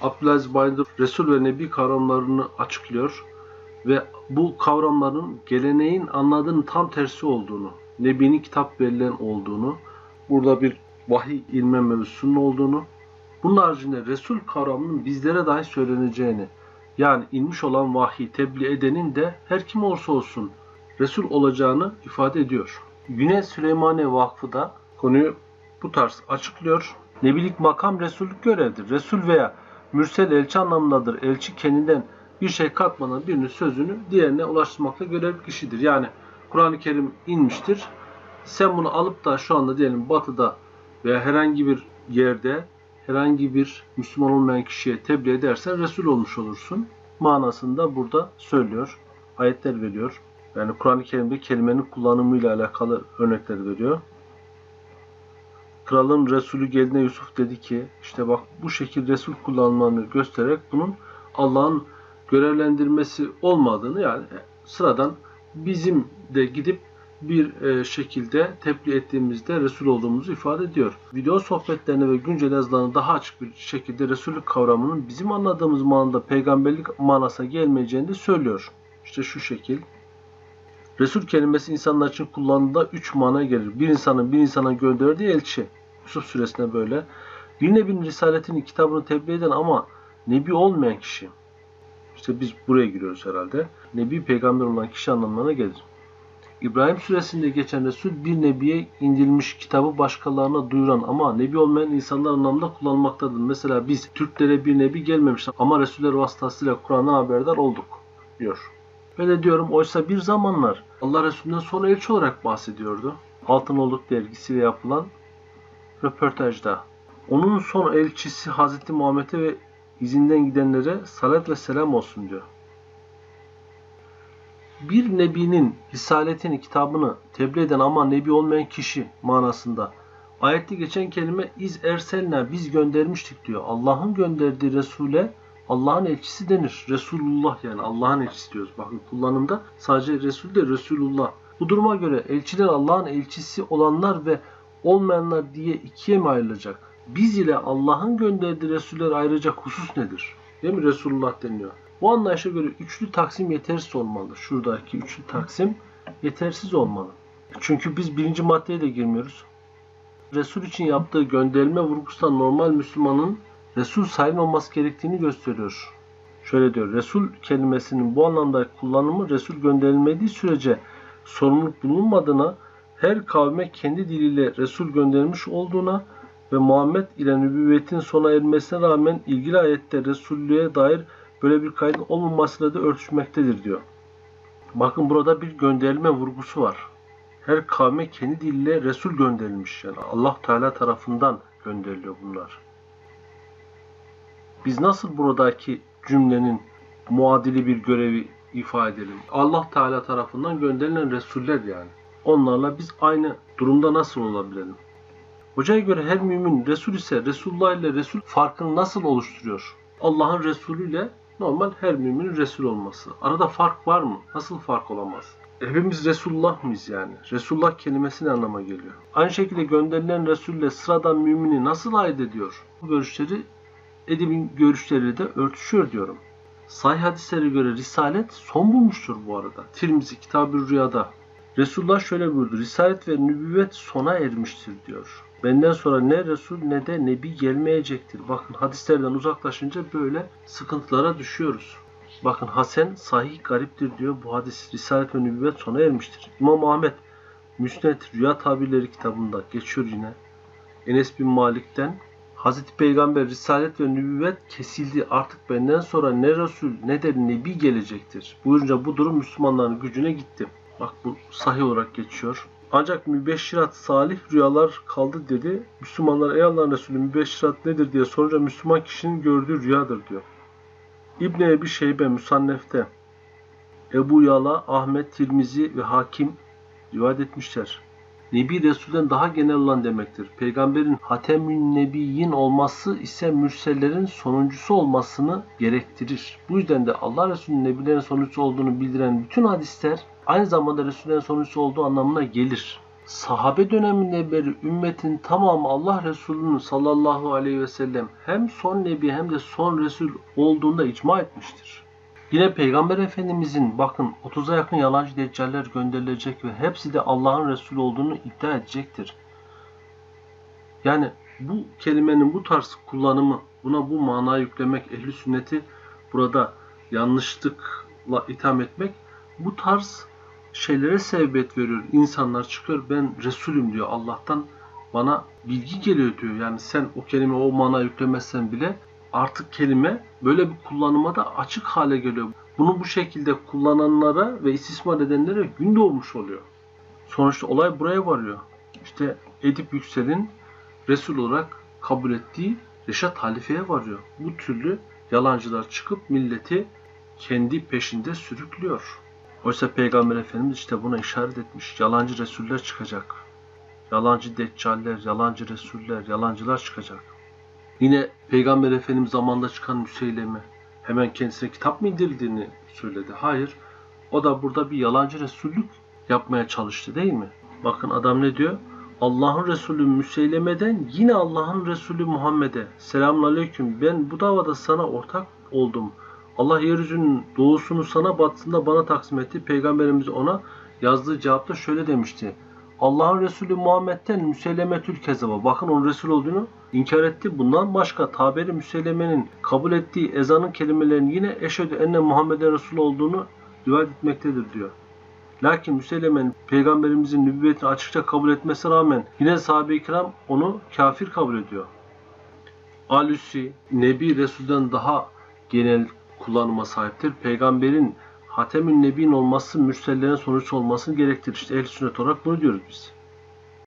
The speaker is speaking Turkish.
Abdülaziz Bayındır Resul ve Nebi kavramlarını açıklıyor ve bu kavramların geleneğin anladığının tam tersi olduğunu, Nebi'nin kitap verilen olduğunu, burada bir vahiy ilme mevzusunun olduğunu, bunun haricinde Resul kavramının bizlere dahi söyleneceğini, yani inmiş olan vahiy tebliğ edenin de her kim olursa olsun Resul olacağını ifade ediyor. Güne Süleymaniye Vakfı da konuyu bu tarz açıklıyor. Nebilik makam Resullük görevdir. Resul veya mürsel elçi anlamındadır. Elçi kendinden bir şey katmadan birinin sözünü diğerine ulaştırmakla görevli kişidir. Yani Kur'an-ı Kerim inmiştir. Sen bunu alıp da şu anda diyelim batıda veya herhangi bir yerde herhangi bir Müslüman olmayan kişiye tebliğ edersen Resul olmuş olursun. Manasında burada söylüyor. Ayetler veriyor. Yani Kur'an-ı Kerim'de kelimenin kullanımıyla alakalı örnekler veriyor. Kralın Resulü geldiğinde Yusuf dedi ki işte bak bu şekil Resul kullanmanı göstererek bunun Allah'ın görevlendirmesi olmadığını yani sıradan bizim de gidip bir e, şekilde tebliğ ettiğimizde Resul olduğumuzu ifade ediyor. Video sohbetlerine ve güncel yazılarına daha açık bir şekilde Resullük kavramının bizim anladığımız manada peygamberlik manasına gelmeyeceğini de söylüyor. İşte şu şekil. Resul kelimesi insanlar için kullanıldığında üç manaya gelir. Bir insanın bir insana gönderdiği elçi. Yusuf suresinde böyle. Bir nebinin risaletini, kitabını tebliğ eden ama nebi olmayan kişi. İşte biz buraya giriyoruz herhalde. Nebi peygamber olan kişi anlamına gelir. İbrahim suresinde geçen Resul bir nebiye indirilmiş kitabı başkalarına duyuran ama nebi olmayan insanlar anlamda kullanmaktadır. Mesela biz Türklere bir nebi gelmemiş ama Resuller vasıtasıyla Kur'an'a haberdar olduk diyor. Öyle diyorum oysa bir zamanlar Allah Resulü'nden sonra elçi olarak bahsediyordu. Altın Olduk dergisiyle yapılan röportajda. Onun son elçisi Hazreti Muhammed'e ve izinden gidenlere salat ve selam olsun diyor. Bir nebinin risaletini, kitabını tebliğ eden ama nebi olmayan kişi manasında. Ayette geçen kelime iz erselna biz göndermiştik diyor. Allah'ın gönderdiği Resul'e Allah'ın elçisi denir. Resulullah yani Allah'ın elçisi diyoruz. Bakın kullanımda sadece Resul de Resulullah. Bu duruma göre elçiler Allah'ın elçisi olanlar ve olmayanlar diye ikiye mi ayrılacak? Biz ile Allah'ın gönderdiği Resuller ayıracak husus nedir? Değil mi? Resulullah deniyor. Bu anlayışa göre üçlü taksim yetersiz olmalı. Şuradaki üçlü taksim yetersiz olmalı. Çünkü biz birinci maddeye de girmiyoruz. Resul için yaptığı gönderilme vurgusundan normal Müslümanın Resul sayılmaması gerektiğini gösteriyor. Şöyle diyor, Resul kelimesinin bu anlamda kullanımı Resul gönderilmediği sürece sorumluluk bulunmadığına, her kavme kendi diliyle Resul gönderilmiş olduğuna ve Muhammed ile nübüvvetin sona ermesine rağmen ilgili ayette Resullüğe dair böyle bir kaydın olmamasıyla da örtüşmektedir diyor. Bakın burada bir gönderilme vurgusu var. Her kavme kendi diliyle Resul gönderilmiş. Yani Allah Teala tarafından gönderiliyor bunlar. Biz nasıl buradaki cümlenin muadili bir görevi ifade edelim? Allah Teala tarafından gönderilen Resuller yani. Onlarla biz aynı durumda nasıl olabilelim? Hocaya göre her mümin Resul ise Resulullah ile Resul farkını nasıl oluşturuyor? Allah'ın Resulü ile normal her müminin Resul olması. Arada fark var mı? Nasıl fark olamaz? Hepimiz Resulullah mıyız yani? Resulullah kelimesi ne anlama geliyor? Aynı şekilde gönderilen Resul ile sıradan mümini nasıl ayırt ediyor? Bu görüşleri edibin görüşleriyle de örtüşüyor diyorum. Sahih hadislere göre Risalet son bulmuştur bu arada. Tirmizi Kitab-ı Rüya'da. Resulullah şöyle buyurdu. Risalet ve nübüvvet sona ermiştir diyor. Benden sonra ne Resul ne de Nebi gelmeyecektir. Bakın hadislerden uzaklaşınca böyle sıkıntılara düşüyoruz. Bakın Hasan sahih gariptir diyor. Bu hadis Risalet ve nübüvvet sona ermiştir. İmam Ahmet Müsned Rüya Tabirleri kitabında geçiyor yine. Enes bin Malik'ten Hazreti Peygamber Risalet ve Nübüvvet kesildi. Artık benden sonra ne Resul ne de Nebi gelecektir. Buyurunca bu durum Müslümanların gücüne gitti. Bak bu sahih olarak geçiyor. Ancak mübeşşirat salih rüyalar kaldı dedi. Müslümanlar ey Allah'ın Resulü mübeşşirat nedir diye sorunca Müslüman kişinin gördüğü rüyadır diyor. İbn Ebi Şeybe Musannef'te Ebu Yala, Ahmet, Tirmizi ve Hakim rivayet etmişler. Nebi Resul'den daha genel olan demektir. Peygamberin Hatemün Nebiyyin olması ise mürsellerin sonuncusu olmasını gerektirir. Bu yüzden de Allah Resulü'nün Nebilerin sonuncusu olduğunu bildiren bütün hadisler aynı zamanda Resullerin sonuncusu olduğu anlamına gelir. sahabe döneminden beri ümmetin tamamı Allah Resulü'nün sallallahu aleyhi ve sellem hem son nebi hem de son resul olduğunda icma etmiştir. Yine Peygamber Efendimizin bakın 30'a yakın yalancı deccaller gönderilecek ve hepsi de Allah'ın Resulü olduğunu iddia edecektir. Yani bu kelimenin bu tarz kullanımı, buna bu mana yüklemek, ehli sünneti burada yanlışlıkla itham etmek bu tarz şeylere sebebiyet veriyor. İnsanlar çıkıyor ben Resulüm diyor Allah'tan bana bilgi geliyor diyor. Yani sen o kelime o mana yüklemezsen bile artık kelime böyle bir kullanıma da açık hale geliyor. Bunu bu şekilde kullananlara ve istismar edenlere gün doğmuş oluyor. Sonuçta olay buraya varıyor. İşte Edip Yüksel'in Resul olarak kabul ettiği Reşat Halife'ye varıyor. Bu türlü yalancılar çıkıp milleti kendi peşinde sürüklüyor. Oysa Peygamber Efendimiz işte buna işaret etmiş. Yalancı Resuller çıkacak. Yalancı deccaller, yalancı Resuller, yalancılar çıkacak. Yine Peygamber Efendimiz zamanında çıkan Müseyleme hemen kendisine kitap mı indirildiğini söyledi. Hayır. O da burada bir yalancı Resullük yapmaya çalıştı değil mi? Bakın adam ne diyor? Allah'ın Resulü Müseyleme'den yine Allah'ın Resulü Muhammed'e selamun aleyküm ben bu davada sana ortak oldum. Allah yeryüzünün doğusunu sana batısında bana taksim etti. Peygamberimiz ona yazdığı cevapta şöyle demişti. Allah'ın Resulü Muhammed'den Müsellemetül Kezaba. Bakın onun Resul olduğunu inkar etti. Bundan başka tabiri Müselleme'nin kabul ettiği ezanın kelimelerinin yine eşhedü enne Muhammed'e Resul olduğunu rivayet etmektedir diyor. Lakin Müselleme'nin peygamberimizin nübüvvetini açıkça kabul etmesine rağmen yine sahabe-i kiram onu kafir kabul ediyor. Alüsi, Nebi Resul'den daha genel kullanıma sahiptir. Peygamberin Hatemün Nebi'nin olması mürsellerin sonuç olmasını gerektirir. İşte ehl sünnet olarak bunu diyoruz biz.